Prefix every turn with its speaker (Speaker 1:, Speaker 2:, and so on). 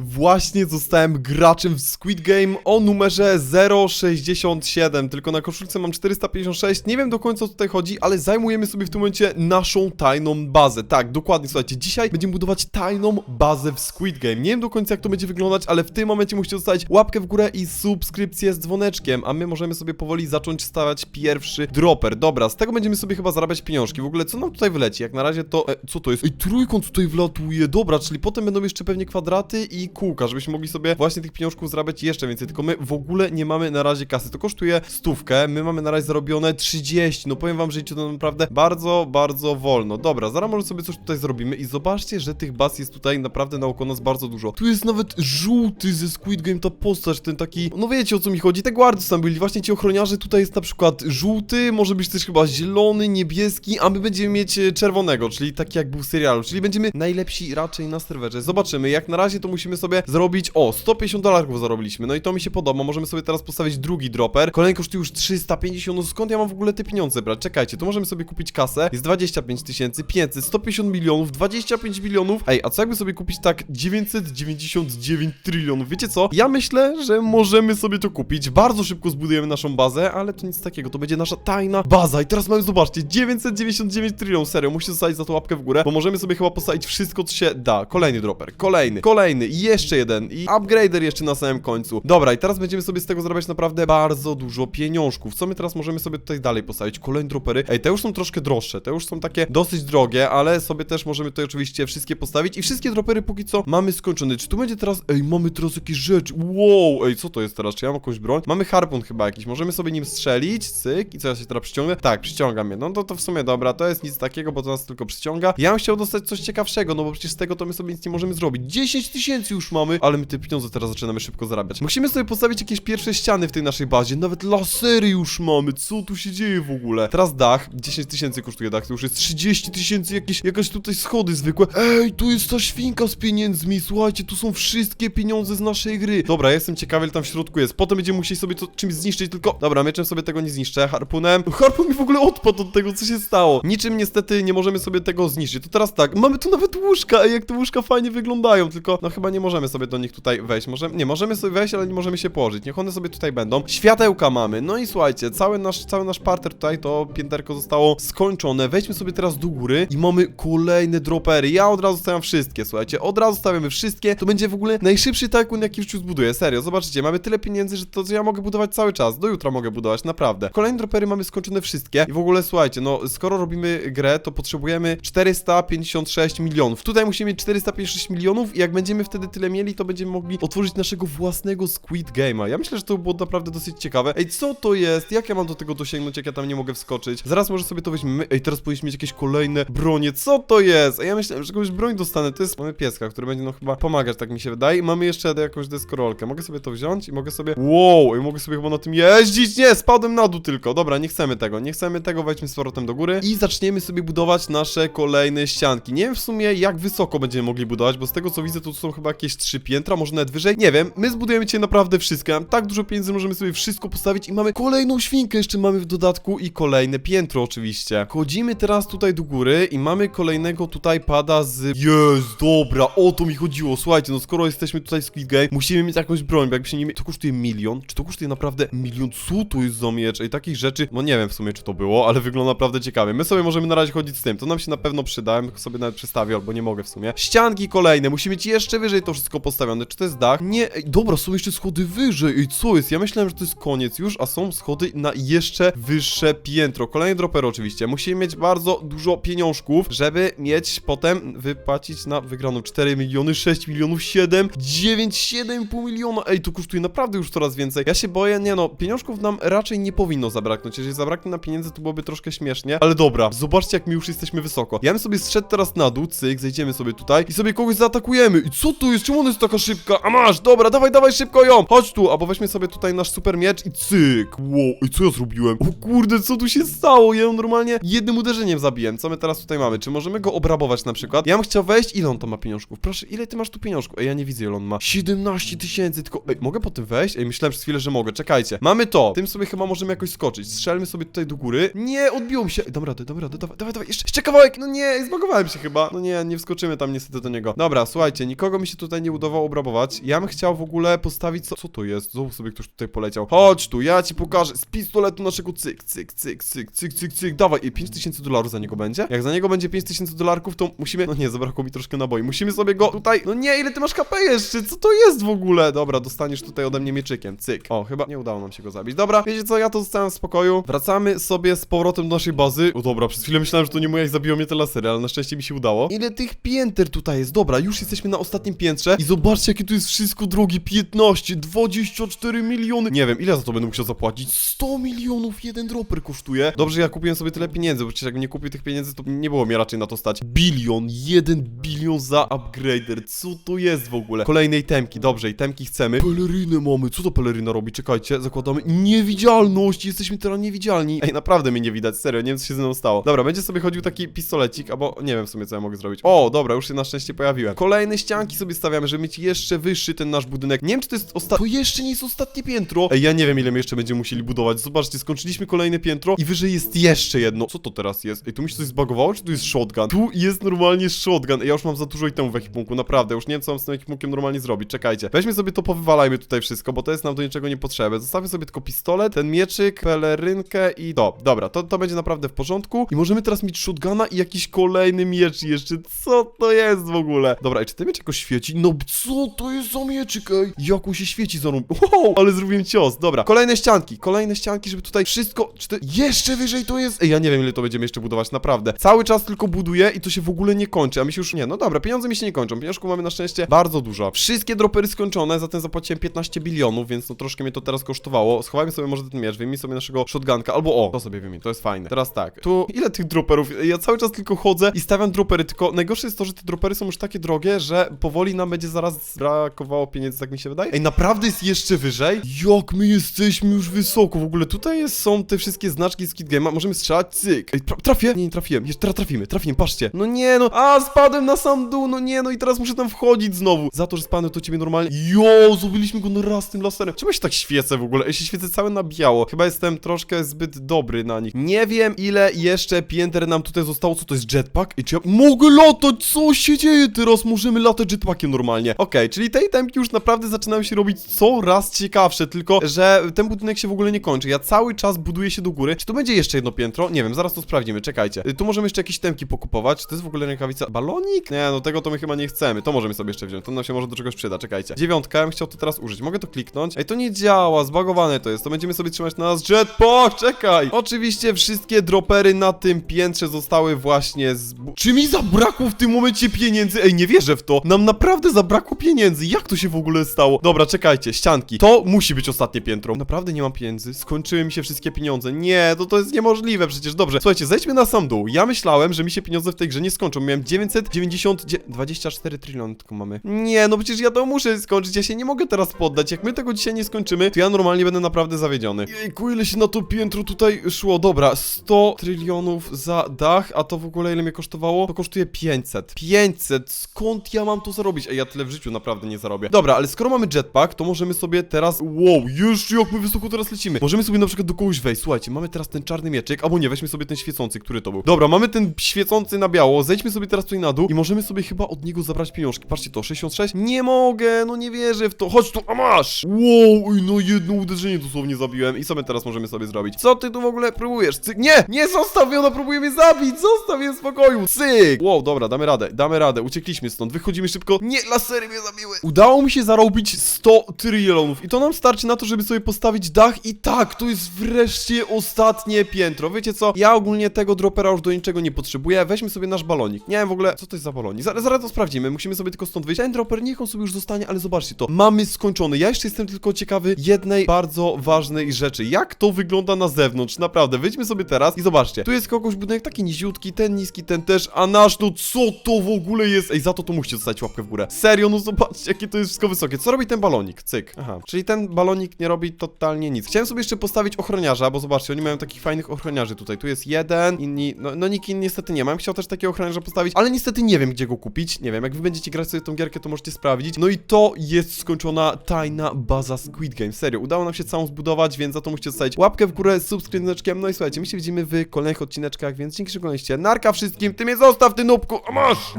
Speaker 1: Właśnie zostałem graczem w Squid Game o numerze 067, tylko na koszulce mam 456, nie wiem do końca o co tutaj chodzi, ale zajmujemy sobie w tym momencie naszą tajną bazę. Tak, dokładnie, słuchajcie, dzisiaj będziemy budować tajną bazę w Squid Game. Nie wiem do końca jak to będzie wyglądać, ale w tym momencie musicie zostawić łapkę w górę i subskrypcję z dzwoneczkiem, a my możemy sobie powoli zacząć stawiać pierwszy dropper. Dobra, z tego będziemy sobie chyba zarabiać pieniążki. W ogóle co nam tutaj wyleci? Jak na razie to... E, co to jest? Ej, trójkąt tutaj wlatuje, dobra, czyli potem będą jeszcze pewnie kwadraty i kółka, żebyśmy mogli sobie właśnie tych pieniążków zarabiać jeszcze więcej, tylko my w ogóle nie mamy na razie kasy. To kosztuje stówkę, my mamy na razie zarobione 30, no powiem wam, że idzie to naprawdę bardzo, bardzo wolno. Dobra, zaraz może sobie coś tutaj zrobimy i zobaczcie, że tych baz jest tutaj naprawdę naokoło nas bardzo dużo. Tu jest nawet żółty ze Squid Game, ta postać, ten taki, no wiecie o co mi chodzi, te guardy tam byli, właśnie ci ochroniarze, tutaj jest na przykład żółty, może być też chyba zielony, niebieski, a my będziemy mieć e, czerwonego, czyli taki jak był w serialu, czyli będziemy najlepsi raczej na serwerze. Zobaczymy, jak na razie to musimy sobie zrobić, o, 150 dolarów zarobiliśmy, no i to mi się podoba, możemy sobie teraz postawić drugi dropper, kolejny kosztuje już 350, no skąd ja mam w ogóle te pieniądze brać? Czekajcie, tu możemy sobie kupić kasę, jest 25 tysięcy, 500, 150 milionów, 25 milionów, ej, a co jakby sobie kupić tak 999 trylionów, wiecie co? Ja myślę, że możemy sobie to kupić, bardzo szybko zbudujemy naszą bazę, ale to nic takiego, to będzie nasza tajna baza. I teraz mamy, zobaczcie, 999 trylionów, serio, musicie zostawić za to łapkę w górę, bo możemy sobie chyba postawić wszystko, co się da, kolejny dropper, kolejny, kolejny jeszcze jeden i upgrader jeszcze na samym końcu. Dobra, i teraz będziemy sobie z tego zarabiać naprawdę bardzo dużo pieniążków. Co my teraz możemy sobie tutaj dalej postawić? Kolejne dropery. Ej, te już są troszkę droższe, te już są takie dosyć drogie, ale sobie też możemy tutaj oczywiście wszystkie postawić i wszystkie dropery póki co mamy skończone. Czy tu będzie teraz... Ej, mamy teraz jakieś rzeczy. Wow, ej, co to jest teraz? Czy ja mam jakąś broń? Mamy harpun chyba jakiś, możemy sobie nim strzelić, cyk, i co ja się teraz przyciągnę? Tak, przyciągam je. No to, to w sumie dobra, to jest nic takiego, bo to nas tylko przyciąga. Ja bym chciał dostać coś ciekawszego, no bo przecież z tego to my sobie nic nie możemy zrobić. 10 tysięcy już mamy, ale my te pieniądze teraz zaczynamy szybko zarabiać. Musimy sobie postawić jakieś pierwsze ściany w tej naszej bazie, nawet lasery już mamy, co tu się dzieje w ogóle? Teraz dach, 10 tysięcy kosztuje dach, to już jest 30 tysięcy, jakieś, jakaś tutaj schody zwykłe. Ej, tu jest ta świnka z pieniędzmi, słuchajcie, tu są wszystkie pieniądze z naszej gry. Dobra, jestem ciekawy, ile tam w środku jest. Potem będziemy musieli sobie to czymś zniszczyć, tylko... Dobra, mieczem sobie tego nie zniszczę, harpunem. Harpun mi w ogóle odpadł od tego, co się stało. Niczym niestety nie możemy sobie tego zniszczyć. To teraz tak, mamy tu nawet łóżka, ej, jak te łóżka fajnie wyglądają, tylko no chyba nie możemy sobie do nich tutaj wejść. Może, nie, możemy sobie wejść, ale nie możemy się położyć. Niech one sobie tutaj będą. Światełka mamy. No i słuchajcie, cały nasz, cały nasz parter tutaj, to pięterko zostało skończone. Wejdźmy sobie teraz do góry i mamy kolejne dropery. Ja od razu stawiam wszystkie, słuchajcie. Od razu stawiamy wszystkie. To będzie w ogóle najszybszy tycoon, jaki w życiu zbuduję. Serio, zobaczycie, mamy tyle pieniędzy, że to że ja mogę budować cały czas. Do jutra mogę budować, naprawdę. Kolejne dropery mamy skończone wszystkie. I w ogóle słuchajcie, no skoro robimy grę, to potrzebujemy 456 milionów. Tutaj musimy mieć 456 milionów i jak będziemy wtedy tyle mieli, to będziemy mogli otworzyć naszego własnego Squid Game'a. Ja myślę, że to było naprawdę dosyć ciekawe. Ej, co to jest? Jak ja mam do tego dosięgnąć, jak ja tam nie mogę wskoczyć? Zaraz może sobie to weźmiemy. Ej, teraz powinniśmy mieć jakieś kolejne bronie. Co to jest? Ej, ja myślałem, że jakąś broń dostanę. To jest... Mamy pieska, który będzie no chyba pomagać, tak mi się wydaje. I mamy jeszcze jakąś deskorolkę. Mogę sobie to wziąć i mogę sobie... Wow! I mogę sobie chyba na tym jeździć. Nie, spadłem na dół tylko. Dobra, nie chcemy tego. Nie chcemy tego. Wejdźmy z powrotem do góry. I zaczniemy sobie budować nasze kolejne ścianki. Nie wiem w sumie, jak wysoko będziemy mogli budować, bo z tego co widzę, to są chyba jakieś trzy piętra, może nawet wyżej. Nie wiem, my zbudujemy dzisiaj naprawdę wszystko. Mam tak dużo pieniędzy, możemy sobie wszystko postawić i mamy kolejną świnkę jeszcze mamy w dodatku i kolejne piętro oczywiście. Chodzimy teraz tutaj do góry i mamy kolejnego tutaj pada z... Jest, dobra, o to mi chodziło. Słuchajcie, no skoro jesteśmy tutaj w Squid Game, musimy mieć jakąś broń, bo jakby się nie... To kosztuje milion? Czy to kosztuje naprawdę milion? Co tu jest za miecz? Takich rzeczy, no nie wiem w sumie, czy to było, ale wygląda naprawdę ciekawie. My sobie możemy na razie chodzić z tym, to nam się na pewno przyda, sobie nawet przestawię, albo nie mogę w sumie. Ścianki kolejne, musimy mieć jeszcze wyżej to wszystko postawione. Czy to jest dach? Nie, ej, dobra, są jeszcze schody wyżej. Ej, co jest? Ja myślałem, że to jest koniec już, a są schody na jeszcze wyższe piętro. Kolejny dropper oczywiście. Musimy mieć bardzo dużo pieniążków, żeby mieć potem wypłacić na wygraną 4 miliony, 6 milionów, 7, 9, 7,5 miliona. Ej, to kosztuje naprawdę już coraz więcej. Ja się boję, nie no, pieniążków nam raczej nie powinno zabraknąć. Jeżeli zabraknie nam pieniędzy, to byłoby troszkę śmiesznie. Ale dobra, zobaczcie jak my już jesteśmy wysoko. Ja bym sobie zszedł teraz na dół, cyk, zejdziemy sobie tutaj i sobie kogoś zaatakujemy. I co tu jest? Czemu ona jest taka szybka? A masz, dobra, dawaj, dawaj szybko ją. Chodź tu, albo weźmy sobie tutaj nasz super miecz i cyk. Wow, i co ja zrobiłem? O kurde, co tu się stało? Ja ją normalnie jednym uderzeniem zabiłem. Co my teraz tutaj mamy? Czy możemy go obrabować na przykład? Ja bym chciał wejść. Ile on tam ma pieniążków? Proszę, ile ty masz tu pieniążków? Ej, ja nie widzę, ile on ma. 17 tysięcy, tylko... Ej, mogę po tym wejść? Ej, myślałem przez chwilę, że mogę. Czekajcie. Mamy to. Tym sobie chyba możemy jakoś skoczyć. Strzelmy sobie tutaj do góry. Nie, odbiło mi się. Ej, Dobra, dobra, dobra, dawaj, dawaj, dawaj. Jeszcze, jeszcze kawałek. No nie, zbagowałem się chyba. No nie, nie wskoczymy tam niestety do niego. Dobra, słuchajcie, nikogo mi się tu tutaj nie udawało obrabować. Ja bym chciał w ogóle postawić... Co, co to jest? Znowu sobie ktoś tutaj poleciał. Chodź tu, ja ci pokażę. Z pistoletu naszego cyk, cyk, cyk, cyk, cyk, cyk, cyk. Dawaj, i 5000 dolarów za niego będzie? Jak za niego będzie 5000 dolarków, to musimy... No nie, zabrakło mi troszkę naboi. Musimy sobie go tutaj... No nie, ile ty masz KP jeszcze? Co to jest w ogóle? Dobra, dostaniesz tutaj ode mnie mieczykiem. Cyk. O, chyba nie udało nam się go zabić. Dobra, wiecie co, ja to zostałem w spokoju. Wracamy sobie z powrotem do naszej bazy. O dobra, przez chwilę myślałem, że to nie moja i zabiło mnie te lasery, ale na szczęście mi się udało. Ile tych pięter tutaj jest? Dobra, już jesteśmy na ostatnim piętrze i zobaczcie, jakie tu jest wszystko drogie. 15, 24 miliony. Nie wiem, ile za to będę musiał zapłacić? 100 milionów jeden dropper kosztuje. Dobrze, ja kupiłem sobie tyle pieniędzy, bo przecież jakbym nie kupił tych pieniędzy, to nie było mnie raczej na to stać. Bilion, jeden bilion za upgrader. Co to jest w ogóle? Kolejnej temki, dobrze, i temki chcemy. Pelerynę mamy, co to peleryna robi? Czekajcie, zakładamy niewidzialność, jesteśmy teraz niewidzialni. Ej, naprawdę mnie nie widać, serio, nie wiem co się ze mną stało. Dobra, będzie sobie chodził taki pistolecik, albo nie wiem w sumie co ja mogę zrobić. O, dobra, już się na szczęście pojawiłem. Kolejne ścianki sobie stawiamy, żeby mieć jeszcze wyższy ten nasz budynek. Nie wiem czy to jest ostatnie... To jeszcze nie jest ostatnie piętro. Ej, ja nie wiem ile my jeszcze będziemy musieli budować. Zobaczcie, skończyliśmy kolejne piętro i wyżej jest jeszcze jedno. Co to teraz jest? Ej, tu mi się coś zbagowało, czy tu jest shotgun? Tu jest normalnie shotgun. Ej, ja już mam za dużo itemów w ekipunku, naprawdę. Już nie wiem co mam z tym ekipunkiem normalnie zrobić. Czekajcie. Weźmy sobie to, powywalajmy tutaj wszystko, bo to jest nam do niczego niepotrzebne. Zostawię sobie tylko pistolet, ten mieczyk, pelerynkę i to. Dobra, to, to będzie naprawdę w porządku. I możemy teraz mieć shotguna i jakiś kolejny miecz jeszcze. Co to jest w ogóle? Dobra, i czy ten miecz jakoś świeci? No co to jest za mieczyk, ej? Jak on się świeci za. Wow, ale zrobiłem cios. Dobra, kolejne ścianki, kolejne ścianki, żeby tutaj wszystko... Czy to jeszcze wyżej to jest? Ej, ja nie wiem ile to będziemy jeszcze budować, naprawdę. Cały czas tylko buduję i to się w ogóle nie kończy, a mi się już... Nie, no dobra, pieniądze mi się nie kończą. Pieniążków mamy na szczęście bardzo dużo. Wszystkie dropery skończone, zatem zapłaciłem 15 bilionów, więc no troszkę mnie to teraz kosztowało. Schowajmy sobie może ten miecz, wyjmij sobie naszego shotgunka, albo o, to sobie wyjmij, to jest fajne. Teraz tak, tu ile tych droperów? Ja cały czas tylko chodzę i stawiam dropery, tylko najgorsze jest to, że te dropery są już takie drogie, że powoli nam będzie zaraz brakowało pieniędzy, tak mi się wydaje. Ej, naprawdę jest jeszcze wyżej? Jak my jesteśmy już wysoko, w ogóle tutaj jest, są te wszystkie znaczki Skid Game'a, możemy strzelać, cyk. Ej, tra trafię? Nie, nie trafiłem, jeszcze trafimy, trafimy, patrzcie. No nie, no, a, spadłem na sam dół, no nie, no i teraz muszę tam wchodzić znowu. Za to, że spadłem, to ciebie normalnie, jo, zrobiliśmy go raz tym laserem. Czemu się tak świecę w ogóle? Ja się świecę cały na biało. Chyba jestem troszkę zbyt dobry na nich. Nie wiem, ile jeszcze pięter nam tutaj zostało. Co to jest jetpack? I czy ja mogę latać? Co się dzieje teraz? Możemy latać jetpackiem normalnie. Okej, czyli te itemki już naprawdę zaczynają się robić coraz ciekawsze, tylko, że ten budynek się w ogóle nie kończy. Ja cały czas buduję się do góry. Czy tu będzie jeszcze jedno piętro? Nie wiem, zaraz to sprawdzimy, czekajcie. Y, Tu możemy jeszcze jakieś temki pokupować. To jest w ogóle rękawica? Balonik? Nie, no tego to my chyba nie chcemy. To możemy sobie jeszcze wziąć. To nam się może do czegoś przyda, czekajcie. Dziewiątka, ja bym chciał to teraz użyć. Mogę to kliknąć? Ej, to nie działa, zbagowane to jest. To będziemy sobie trzymać na nas jetpack, czekaj! Oczywiście wszystkie dropery na tym piętrze zostały właśnie z... Czy mi zabrakło w tym momencie pieniędzy? Ej, nie wierzę w to. Nam naprawdę zabrakło pieniędzy. Jak to się w ogóle stało? Dobra, czekajcie, ścianki. To musi być ostatnie piętro. Naprawdę nie mam pieniędzy. Skończyły mi się wszystkie pieniądze. Nie, to to jest niemożliwe przecież. Dobrze, słuchajcie, zejdźmy na sam dół. Ja myślałem, że mi się pieniądze w tej grze nie skończą. Miałem 990... 24 tryliony tylko mamy. Nie, no przecież ja to muszę skończyć. Ja się nie mogę teraz poddać. Jak my tego dzisiaj nie skończymy, to ja normalnie będę naprawdę zawiedziony. Jejku, ile się na to piętro tutaj szło. Dobra, 100 trylionów za dach, a to w ogóle ile mnie kosztowało? To kosztuje 500. 500! Skąd ja mam to zarobić? Ja tyle w życiu naprawdę nie zarobię. Dobra, ale skoro mamy jetpack, to możemy sobie teraz... Wow, już jak my wysoko teraz lecimy. Możemy sobie na przykład do kogoś wejść. Słuchajcie, mamy teraz ten czarny mieczyk, albo nie, weźmy sobie ten świecący, który to był. Dobra, mamy ten świecący na biało, zejdźmy sobie teraz tutaj na dół i możemy sobie chyba od niego zabrać pieniążki. Patrzcie to, 66? Nie mogę, no nie wierzę w to. Chodź tu, a masz! Wow, no jedno uderzenie dosłownie zabiłem. I co my teraz możemy sobie zrobić? Co ty tu w ogóle próbujesz? Nie! Nie, zostaw mnie, ona próbuje mnie zabić! Zostaw w spokoju! Cyk! Wow, dobra, damy radę, damy radę, uciekliśmy stąd, wychodzimy szybko. Nie, lasery mnie zabiły! Udało mi się zarobić 100 trylionów i to nam starczy na to, żeby sobie postawić dach i tak, to jest wreszcie ostatnie piętro. Wiecie co? Ja ogólnie tego dropera już do niczego nie potrzebuję. Weźmy sobie nasz balonik. Nie wiem w ogóle, co to jest za balonik. Zaraz, zaraz to sprawdzimy, musimy sobie tylko stąd wyjść. Ten dropper niech on sobie już zostanie, ale zobaczcie to. Mamy skończony. Ja jeszcze jestem tylko ciekawy jednej bardzo ważnej rzeczy. Jak to wygląda na zewnątrz? Naprawdę, wyjdźmy sobie teraz i zobaczcie. Tu jest kogoś budynek taki niziutki, ten niski, ten też, a nasz, no co to w ogóle jest? Ej, za to to musicie zostawić łapkę w górę. Serio, no zobaczcie, jakie to jest wszystko wysokie. Co robi ten balonik? Cyk. Aha, czyli ten balonik nie robi totalnie nic. Chciałem sobie jeszcze postawić ochroniarza, bo zobaczcie, oni mają takich fajnych ochroniarzy tutaj. Tu jest jeden, inni, no, no nikt inny niestety nie ma. Ja bym Chciał też takiego ochroniarza postawić, ale niestety nie wiem, gdzie go kupić. Nie wiem, jak wy będziecie grać sobie tą gierkę, to możecie sprawdzić. No i to jest skończona tajna baza Squid Game. Serio, udało nam się całą zbudować, więc za to musicie zostawić łapkę w górę subskrypcją. No i słuchajcie, my się widzimy w kolejnych odcineczkach, więc dzięki, że. Narka wszystkim, ty mnie zostaw, ty nubku, masz!